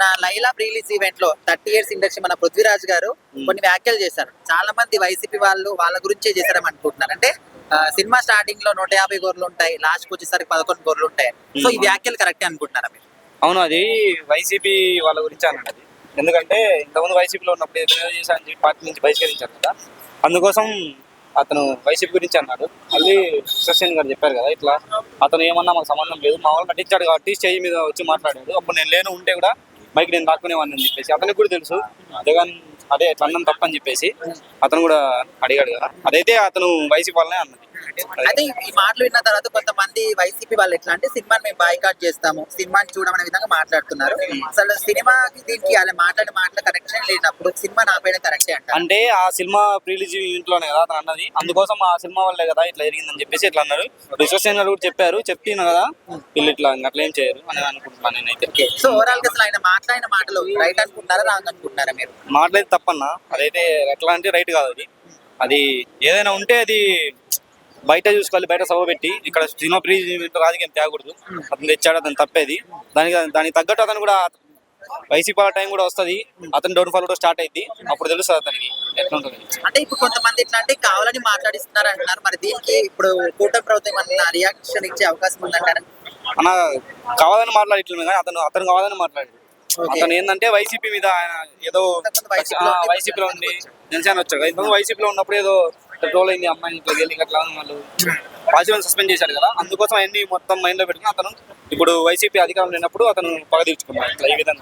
మొన్న లైలా ప్రీలీజ్ ఈవెంట్లో thirty years industry మన పృథ్వీరాజ్ గారు కొన్ని వ్యాఖ్యలు చేశారు. చాలా మంది వైసీపీ వాళ్ళు వాళ్ళ గురించే చేశారని అనుకుంటున్నారు అంటే సినిమా స్టార్టింగ్లో నూట యాభై గోర్లు ఉంటాయి లాస్ట్కి వచ్చేసరికి పదకొండు గోర్లు ఉంటాయి. సో ఈ వ్యాఖ్యలు కరెక్టే అనుకుంటున్నారా మీరు? అవును అది వైసీపీ వాళ్ళ గురించి అన్నది ఎందుకంటే ఇంతకుముందు వైసీపీలో ఉన్నప్పుడు ఏదైనా చేశా అని చెప్పి పార్టీ నుంచి బహిష్కరించారు కదా. అందుకోసం అతను వైసీపీ గురించి అన్నాడు. మళ్ళీ శశిన్ గారు చెప్పారు కదా ఇట్లా అతను ఏమన్నా మాకు సంబంధం లేదు. మా వాళ్ళు నటించాడు కాబట్టి స్టేజ్ మీద వచ్చి మాట్లాడాడు. అప్పుడు నేను లేను ఉంటే కూడా మైక్ నేను రాకునేవాడిని అని చెప్పేసి. అతనికి కూడా తెలుసు. జగన్ అదే చండం అన్నం తప్పని చెప్పేసి అతను కూడా అడిగాడు కదా. అదైతే అతను వయసు వల్లనే అన్నది. అయితే ఈ- మాటలు విన్న తర్వాత కొంతమంది వైసీపీ వాళ్ళు ఎట్లా అంటే సినిమాని మేము బాయ్కాట్ చేస్తాము. సినిమాని చూడమనే విధంగా మాట్లాడుతున్నారు. అసలు సినిమాకి దీనికి అలా మాట్లాడే మాటలు కరెక్షన్ లేనప్పుడు సినిమాని ఆపేయడం కరెక్టే అంటారు? అంటే ఆ సినిమా ప్రిలీజ్ ఇంట్లోనే కదా అతను అన్నది. అందుకోసం ఆ సినిమా వల్లే కదా ఇట్లా జరిగిందని చెప్పేసి ఇట్లా అన్నారు. గారు కూడా చెప్పారు. చెప్పిన కదా. వీళ్ళు ఇట్లా అట్లా ఏం చేయరు అని అనుకుంటున్నాను నేనైతే. సో ఓవరాల్గా అసలు ఆయన మాట్లాడిన మాటలు రైట్ అనుకుంటున్నారా రాంగ్ అనుకుంటున్నారా మీరు? మాట్లాడేది తప్పన్నా. అదైతే ఎట్లా అంటే రైట్ కాదు అది. అది ఏదైనా ఉంటే అది బయట చూసుకోవాలి బయట సభ పెట్టి ఇక్కడ సినిమా ప్రీ రాజకీయం తేకూడదు. అతను తెచ్చాడు అతను తప్పేది. దానికి దానికి తగ్గట్టు అతను కూడా వైసీపీ టైం కూడా వస్తుంది. అతను డౌన్ ఫాల్ కూడా స్టార్ట్ అయింది అప్పుడు తెలుస్తుంది అతనికి ఎట్లా ఉంటుంది. అంటే ఇప్పుడు కొంతమంది ఎట్లా అంటే కావాలని మాట్లాడిస్తున్నారు అంటున్నారు. మరి దీనికి ఇప్పుడు కూటమి ప్రభుత్వం ఏమన్నా రియాక్షన్ ఇచ్చే అవకాశం ఉందంటారా? అన్న కావాలని మాట్లాడట్లేదు కానీ అతను అతను కావాలని మాట్లాడాడు. Okay. అతను ఏంటంటే వైసీపీ మీద ఆయన ఏదో వైసీపీలో ఉండి జనసేన వచ్చాడు. ఇంతకు వైసీపీలో ఉన్నప్పుడు ఏదో పెట్రోల్ అయింది అమ్మాయి ఇట్లా వెళ్ళి అట్లా వాళ్ళు. రాజీవాన్ని సస్పెండ్ చేశారు కదా. అందుకోసం అన్ని మొత్తం మైండ్లో పెట్టుకుని అతను ఇప్పుడు వైసీపీ అధికారం లేనప్పుడు అతను పగ తీర్చుకున్నాడు. ఇట్లా ఈ విధంగా.